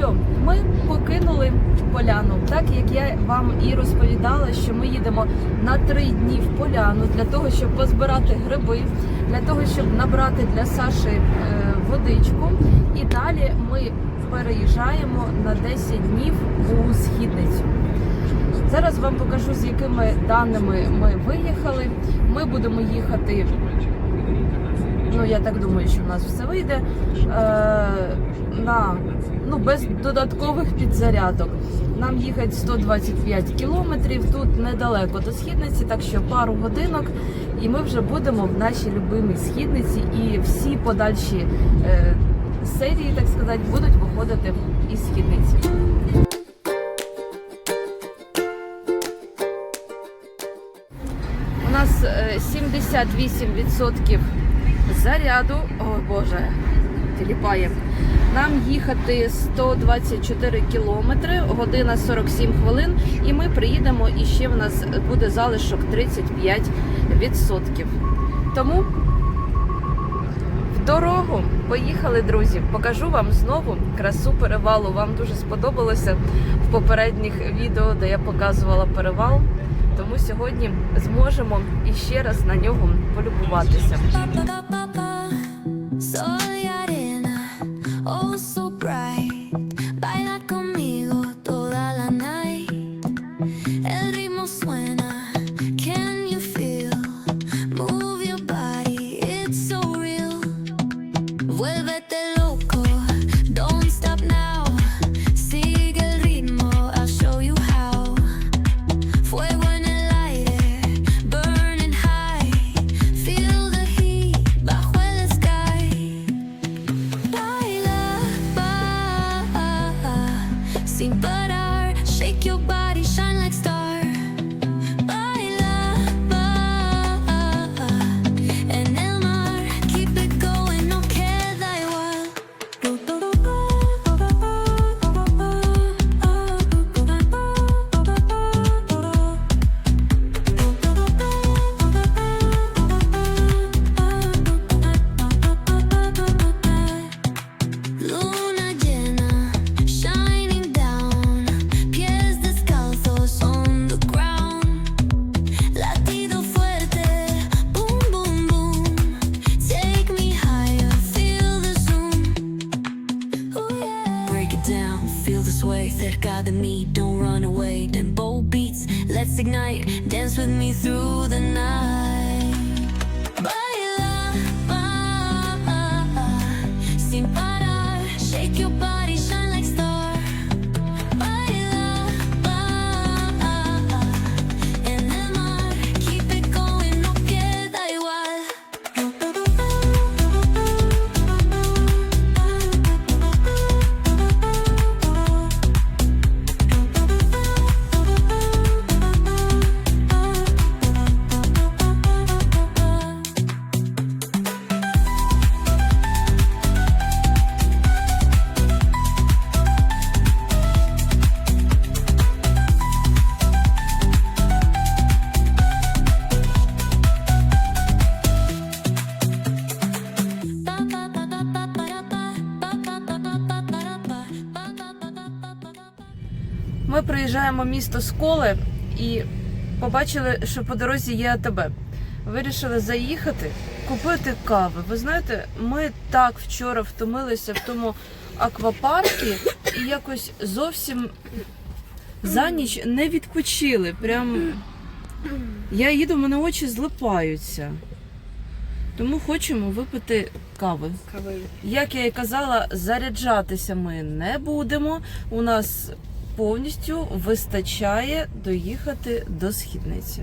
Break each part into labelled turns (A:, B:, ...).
A: що, ми покинули поляну, так як я вам і розповідала, що ми їдемо на три дні в поляну для того, щоб позбирати гриби, для того, щоб набрати для Саші е, водичку. І далі ми переїжджаємо на 10 днів у східницю. Зараз вам покажу, з якими даними ми виїхали. Ми будемо їхати. Ну, я так думаю, що в нас все вийде. Е, на, ну, без додаткових підзарядок. Нам їхати 125 кілометрів. Тут недалеко до східниці, так що пару годинок, і ми вже будемо в нашій любимій східниці. І всі подальші е, серії, так сказати, будуть виходити із східниці. У нас е, 78% заряду. О Боже, тіліпає. Нам їхати 124 кілометри, година 47 хвилин, і ми приїдемо, і ще в нас буде залишок 35%. Тому в дорогу поїхали, друзі. Покажу вам знову красу перевалу. Вам дуже сподобалося в попередніх відео, де я показувала перевал. Тому сьогодні зможемо іще раз на нього полюбуватися.
B: Ignite. Dance with me through the night.
A: Ми приїжджаємо в місто Сколе і побачили, що по дорозі є АТБ. Вирішили заїхати, купити кави. Ви знаєте, ми так вчора втомилися в тому аквапарку і якось зовсім за ніч не відпочили. Прям я їду, мене очі злипаються. Тому хочемо випити кави. Як я і казала, заряджатися ми не будемо. У нас повністю вистачає доїхати до східниці.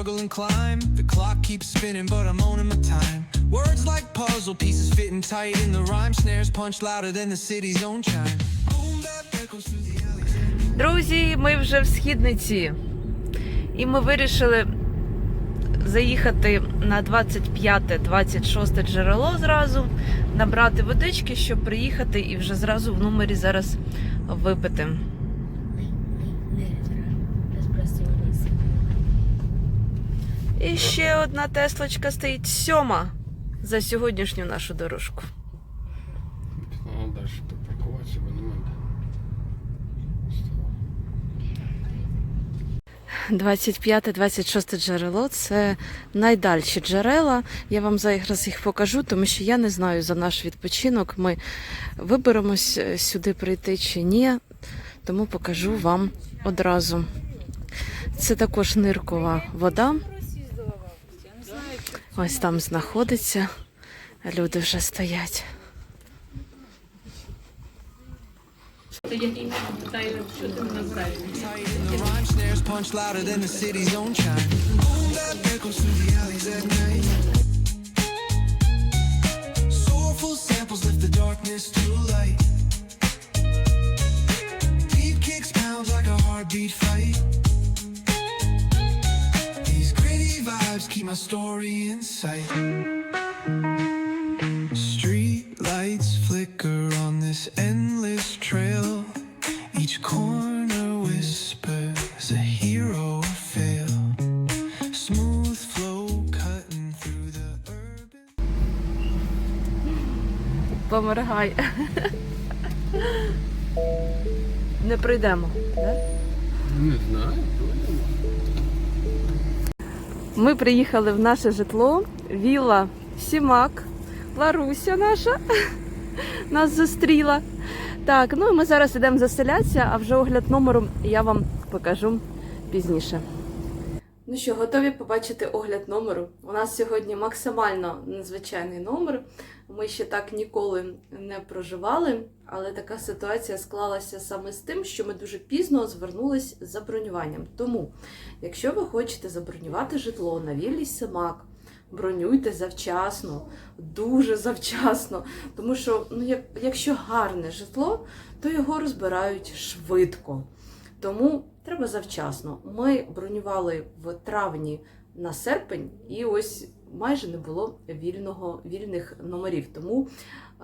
C: Struggle and climb. The clock keeps spinning, but I'm owning my time. Words like puzzle pieces fitting tight in the rhyme. Snares punch louder than the city's own chime.
A: Друзі, ми вже в східниці. І ми вирішили заїхати на 25-26 джерело зразу, набрати водички, щоб приїхати і вже зразу в номері зараз випити. І ще одна теслочка стоїть сьома за сьогоднішню нашу дорожку.
D: Надо дальше припаркуватися, бо немає.
A: 25-26 джерело це найдальші джерела. Я вам зараз їх покажу, тому що я не знаю за наш відпочинок. Ми виберемось е, сюди прийти чи ні, тому покажу вам одразу. Це також ниркова вода. Ось там знаходиться. Люди вже стоять.
C: Beat fight. Keep my story in sight. Street lights flicker on this endless trail. Each corner whispers a hero fail. Smooth flow cutting through the urban.
A: Поморгай. Не прийдемо, да?
D: Не знаю.
A: Ми приїхали в наше житло, віла Сімак. Ларуся наша нас зустріла. Так, ну і ми зараз йдемо заселятися, а вже огляд номеру я вам покажу пізніше. Ну що, готові побачити огляд номеру? У нас сьогодні максимально незвичайний номер. Ми ще так ніколи не проживали, але така ситуація склалася саме з тим, що ми дуже пізно звернулись за бронюванням. Тому, якщо ви хочете забронювати житло на віллі Семак, бронюйте завчасно, дуже завчасно. Тому що, ну, як, якщо гарне житло, то його розбирають швидко. Тому треба завчасно. Ми бронювали в травні на серпень, і ось майже не було вільного, вільних номерів. Тому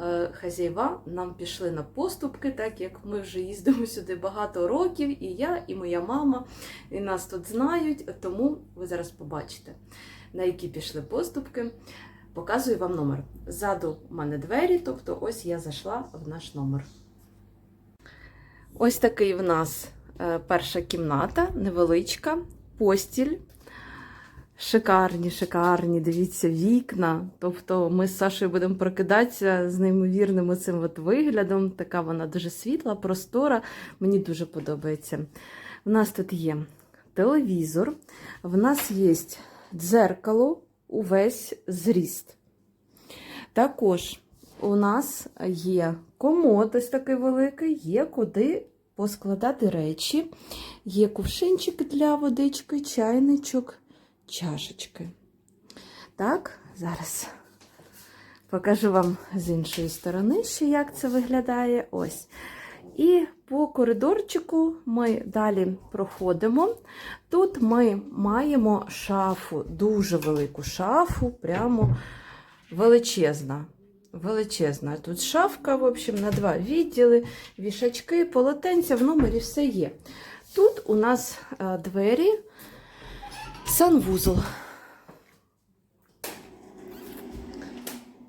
A: е, хазяєва нам пішли на поступки, так як ми вже їздимо сюди багато років, і я, і моя мама, і нас тут знають. Тому ви зараз побачите, на які пішли поступки. Показую вам номер. Ззаду в мене двері, тобто ось я зайшла в наш номер. Ось такий в нас е, перша кімната, невеличка, постіль. Шикарні, шикарні, дивіться, вікна. Тобто ми з Сашою будемо прокидатися з неймовірним оцим от виглядом. Така вона дуже світла, простора. Мені дуже подобається. У нас тут є телевізор, в нас є дзеркало увесь зріст. Також у нас є комод, ось такий великий, є куди поскладати речі. Є кувшинчик для водички, чайничок, чашечки. Так, зараз покажу вам з іншої сторони, ще як це виглядає. Ось. І по коридорчику ми далі проходимо. Тут ми маємо шафу, дуже велику шафу, прямо величезна. Величезна. Тут шафка, в общем, на два відділи, вішачки, полотенця, в номері все є. Тут у нас е, двері, санвузол.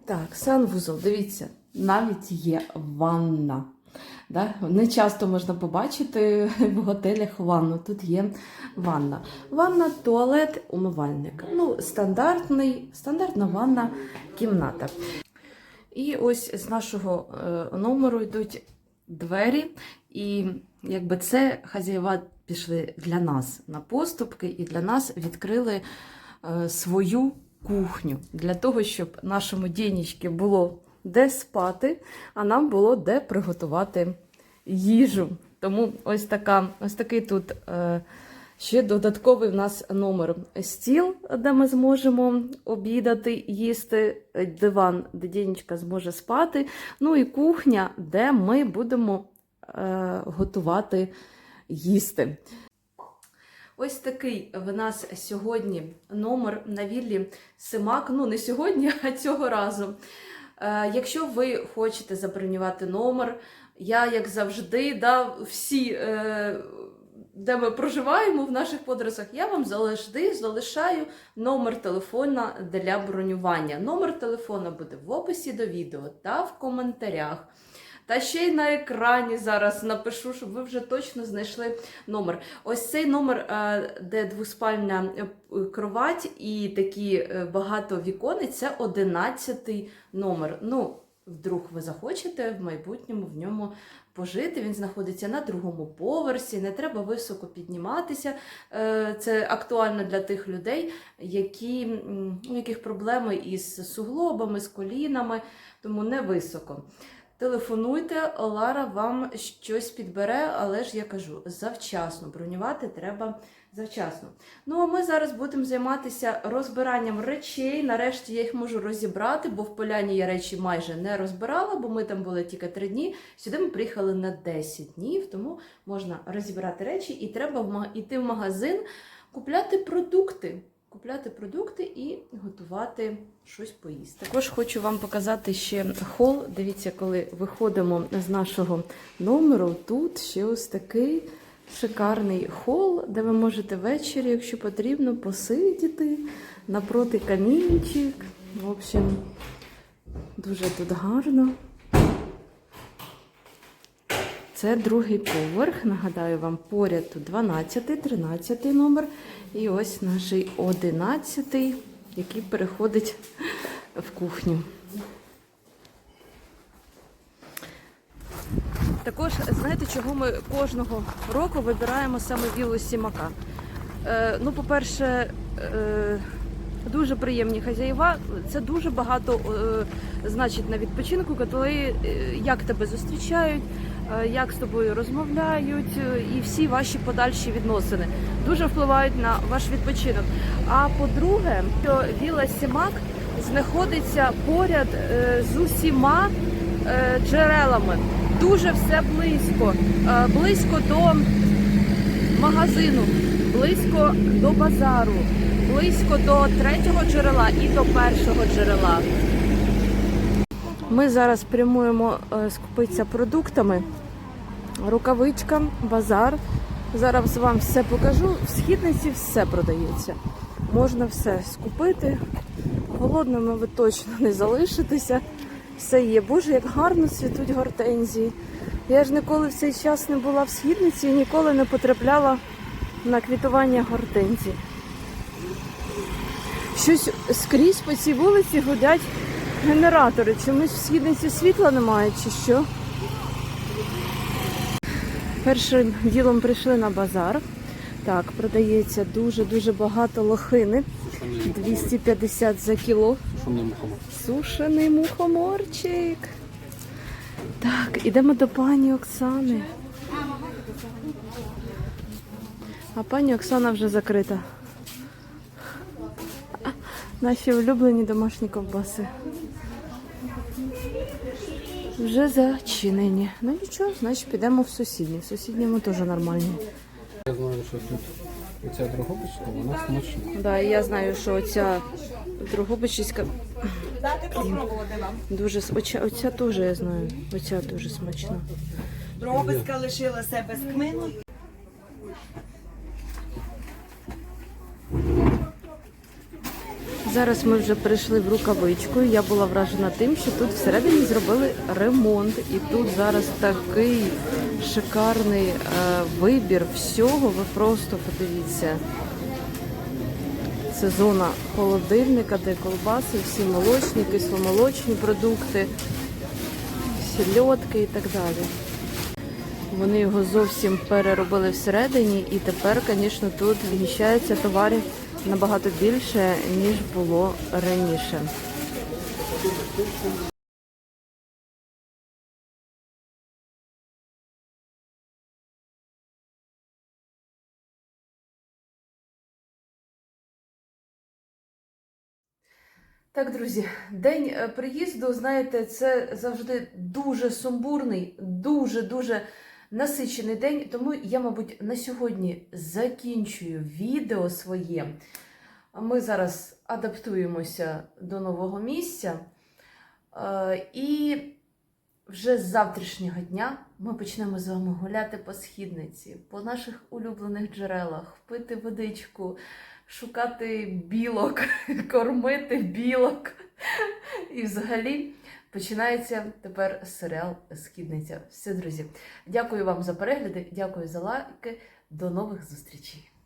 A: Так, санвузол, дивіться, навіть є ванна. Да? Не часто можна побачити в готелях ванну. Тут є ванна. Ванна, туалет, умивальник. Ну, стандартний, стандартна ванна кімната. І ось з нашого е, номеру йдуть двері, і якби це хазяєва пішли для нас на поступки і для нас відкрили е, свою кухню для того, щоб нашому дінічки було де спати, а нам було де приготувати їжу. Тому ось така, ось такий тут е, ще додатковий в нас номер стіл, де ми зможемо обідати, їсти, диван, де дінечка зможе спати. Ну і кухня, де ми будемо готувати їсти. Ось такий в нас сьогодні номер на віллі Симак. Ну, не сьогодні, а цього разу. Е, якщо ви хочете забронювати номер, я, як завжди, да, всі, е, де ми проживаємо в наших подорожах, я вам завжди залишаю номер телефона для бронювання. Номер телефона буде в описі до відео та в коментарях. Та ще й на екрані зараз напишу, щоб ви вже точно знайшли номер. Ось цей номер, е, де двоспальна е, кровать і такі е, багато віконець, це 11 номер. Ну, вдруг ви захочете в майбутньому в ньому пожити. Він знаходиться на другому поверсі, не треба високо підніматися. Це актуально для тих людей, які, у яких проблеми із суглобами, з колінами, тому не високо. Телефонуйте, Лара вам щось підбере, але ж я кажу, завчасно. Бронювати треба завчасно. Ну а ми зараз будемо займатися розбиранням речей. Нарешті я їх можу розібрати, бо в поляні я речі майже не розбирала, бо ми там були тільки три дні. Сюди ми приїхали на 10 днів, тому можна розібрати речі і треба йти в магазин, купляти продукти. Купляти продукти і готувати щось поїсти. Також хочу вам показати ще хол. Дивіться, коли виходимо з нашого номеру, тут ще ось такий шикарний хол, де ви можете ввечері, якщо потрібно, посидіти напроти камінчик. В общем, дуже тут гарно. Це другий поверх. Нагадаю вам, поряд 12, 13 номер. І ось наш 11, який переходить в кухню. Також знаєте, чого ми кожного року вибираємо саме віллу Сімака? Е, ну, по-перше, е, дуже приємні хазяїва. Це дуже багато е, значить на відпочинку, коли е, як тебе зустрічають, е, як з тобою розмовляють, е, і всі ваші подальші відносини дуже впливають на ваш відпочинок. А по-друге, віла Сімак знаходиться поряд е, з усіма е, джерелами. Дуже все близько, Е, близько до магазину, близько до базару, близько до третього джерела і до першого джерела. Ми зараз прямуємо е, скупитися продуктами. Рукавичка, базар. Зараз вам все покажу. В східниці все продається. Можна все скупити. Голодними ви точно не залишитеся. Все є. Боже, як гарно цвітуть гортензії. Я ж ніколи в цей час не була в східниці і ніколи не потрапляла на квітування гортензій. Щось скрізь по цій вулиці гудять генератори. Чомусь в східниці світла немає, чи що? Першим ділом прийшли на базар. Так, продається дуже-дуже багато лохини. 250 за кіло. Сушений мухоморчик. Так, ідемо до пані Оксани. А пані Оксана вже закрита. Наші улюблені домашні ковбаси. Вже зачинені. Ну нічого, значить підемо в сусідні. В сусідньому теж нормальні.
D: Я знаю, що тут оця Дрогобичка, вона смачна.
A: Да, і я знаю, що оця Дрогобичівська
E: Дати попробувати вам.
A: дуже с- оця, оця теж я знаю. Оця дуже смачна.
E: Дрогобицька лишилася без кмину.
A: Зараз ми вже прийшли в рукавичку. Я була вражена тим, що тут всередині зробили ремонт. І тут зараз такий шикарний е, вибір всього. Ви просто подивіться. Це зона холодильника, де колбаси, всі молочні, кисломолочні продукти, сільотки і так далі. Вони його зовсім переробили всередині, і тепер, звісно, тут вміщається товарів набагато більше, ніж було раніше. Так, друзі, день е, приїзду, знаєте, це завжди дуже сумбурний, дуже-дуже насичений день. Тому я, мабуть, на сьогодні закінчую відео своє. Ми зараз адаптуємося до нового місця. Е, І вже з завтрашнього дня ми почнемо з вами гуляти по східниці, по наших улюблених джерелах, пити водичку, шукати білок, кормити білок. І взагалі починається тепер серіал Східниця. Все, друзі. Дякую вам за перегляди, дякую за лайки. До нових зустрічей!